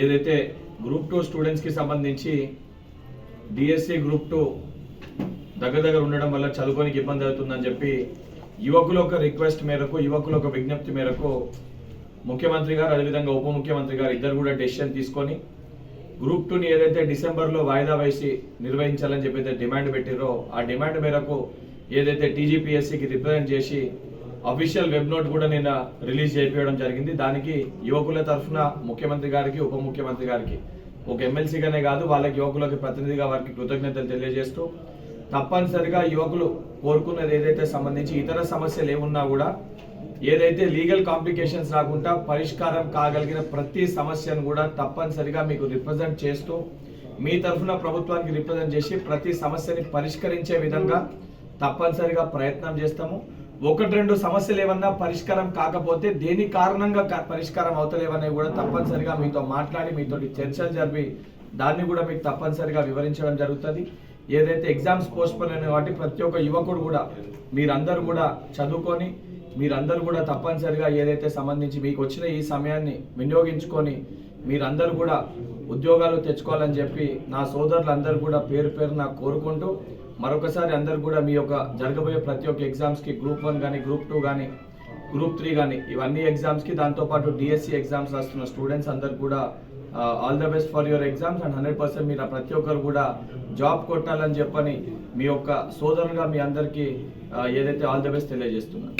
ఏదైతే group two స్టూడెంట్స్కి సంబంధించి డిఎస్సి గ్రూప్ టూ దగ్గర దగ్గర ఉండడం వల్ల చదువుకోనికి ఇబ్బంది అవుతుందని చెప్పి యువకుల ఒక రిక్వెస్ట్ మేరకు యువకుల ఒక విజ్ఞప్తి మేరకు ముఖ్యమంత్రి గారు అదేవిధంగా ఉప ముఖ్యమంత్రి గారు ఇద్దరు కూడా డెసిషన్ తీసుకొని గ్రూప్ టూని ఏదైతే డిసెంబర్లో వాయిదా వేసి నిర్వహించాలని చెప్పి అయితే డిమాండ్ పెట్టిరో ఆ డిమాండ్ మేరకు ఏదైతే టీజీపీఎస్సీకి రిప్రజెంట్ చేసి అఫీషియల్ వెబ్ నోట్ కూడా నిన్న రిలీజ్ చేయించడం జరిగింది. దానికి యువకుల తరఫున ముఖ్యమంత్రి గారికి ఉప ముఖ్యమంత్రి గారికి ఒక ఎమ్మెల్సీగానే కాదు వాళ్ళకి యువకులకి ప్రతినిధిగా వారికి కృతజ్ఞతలు తెలియజేస్తూ తప్పనిసరిగా యువకులు కోరుకున్నది ఏదైతే సంబంధించి ఇతర సమస్యలు ఏమున్నా కూడా ఏదైతే లీగల్ కాంప్లికేషన్స్ రాకుండా పరిష్కారం కాగలిగిన ప్రతి సమస్యను కూడా తప్పనిసరిగా మీకు రిప్రజెంట్ చేస్తూ మీ తరఫున ప్రభుత్వానికి రిప్రజెంట్ చేసి ప్రతి సమస్యని పరిష్కరించే విధంగా తప్పనిసరిగా ప్రయత్నం చేస్తాము. ఒకటి రెండు సమస్యలు ఏమన్నా పరిష్కారం కాకపోతే దేని కారణంగా క- పరిష్కారం అవుతలేవనేవి కూడా తప్పనిసరిగా మీతో మాట్లాడి మీతో చర్చలు జరిపి దాన్ని కూడా మీకు తప్పనిసరిగా వివరించడం జరుగుతుంది. ఏదైతే ఎగ్జామ్స్ పోస్ట్పోన్ అయిన వాటి ప్రతి ఒక్క యువకుడు కూడా మీరందరూ కూడా చదువుకొని మీరందరూ కూడా తప్పనిసరిగా ఏదైతే సంబంధించి మీకు వచ్చిన ఈ సమయాన్ని వినియోగించుకొని మీరందరూ కూడా ఉద్యోగాలు తెచ్చుకోవాలని చెప్పి నా సోదరులందరూ కూడా పేరు పేరు నాకు కోరుకుంటూ మరొకసారి అందరు కూడా మీ యొక్క జరగబోయే ప్రతి ఒక్క ఎగ్జామ్స్కి గ్రూప్ వన్ కానీ గ్రూప్ టూ కానీ గ్రూప్ త్రీ కానీ ఇవన్నీ ఎగ్జామ్స్కి దాంతోపాటు డిఎస్సి ఎగ్జామ్స్ రాస్తున్న స్టూడెంట్స్ అందరు కూడా all the best for your exams and hundred percent మీరు ప్రతి ఒక్కరు కూడా జాబ్ కొట్టాలని చెప్పని మీ యొక్క సోదరుగా మీ అందరికీ ఏదైతే ఆల్ ద బెస్ట్ తెలియజేస్తున్నాను.